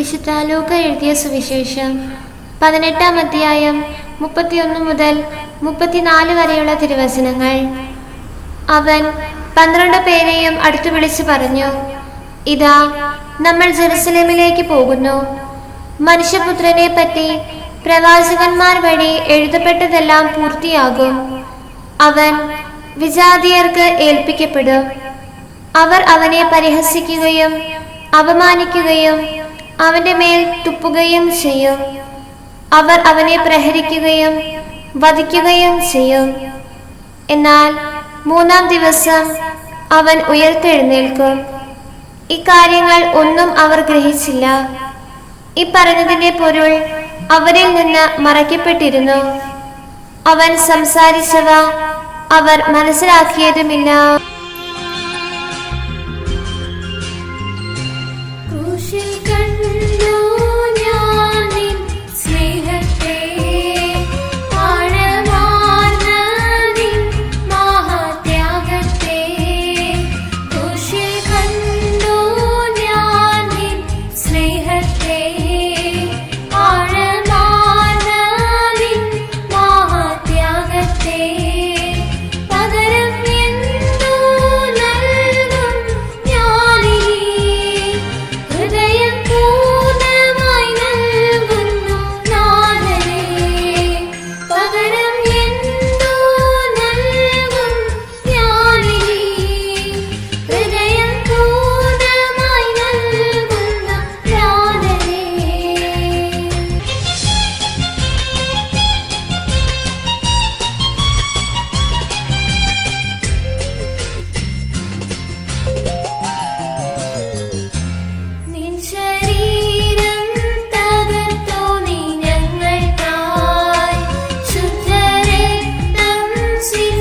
വിശുദ്ധ ലൂക്ക എഴുതിയ സുവിശേഷം. പതിനെട്ടാം അധ്യായം മുപ്പത്തിയൊന്ന് മുതൽ മുപ്പത്തിനാല് വരെയുള്ള തിരുവചനങ്ങൾ. അവൻ പന്ത്രണ്ട് പേരെയും അടുത്തു വിളിച്ചു പറഞ്ഞു ഇതാ നമ്മൾ ജെറുസലേമിലേക്ക് പോകുന്നു. മനുഷ്യപുത്രനെ പറ്റി പ്രവാചകന്മാർ വഴി എഴുതപ്പെട്ടതെല്ലാം പൂർത്തിയാകും. അവൻ വിജാതിയർക്ക് ഏൽപ്പിക്കപ്പെടും. അവർ അവനെ പരിഹസിക്കുകയും അപമാനിക്കുകയും അവന്റെ മേൽ തുപ്പുകയും ചെയ്യും. അവർ അവനെ പ്രഹരിക്കുകയും വധിക്കുകയും ചെയ്യും. എന്നാൽ മൂന്നാം ദിവസം അവൻ ഉയർത്തെഴുന്നേൽക്കും. ഇക്കാര്യങ്ങൾ ഒന്നും അവർ ഗ്രഹിച്ചില്ല. ഈ പറഞ്ഞതിന്റെ പൊരുൾ അവരിൽ നിന്ന് മറയ്ക്കപ്പെട്ടിരുന്നു. അവൻ സംസാരിച്ചവ അവർ മനസ്സിലാക്കിയതുമില്ല. see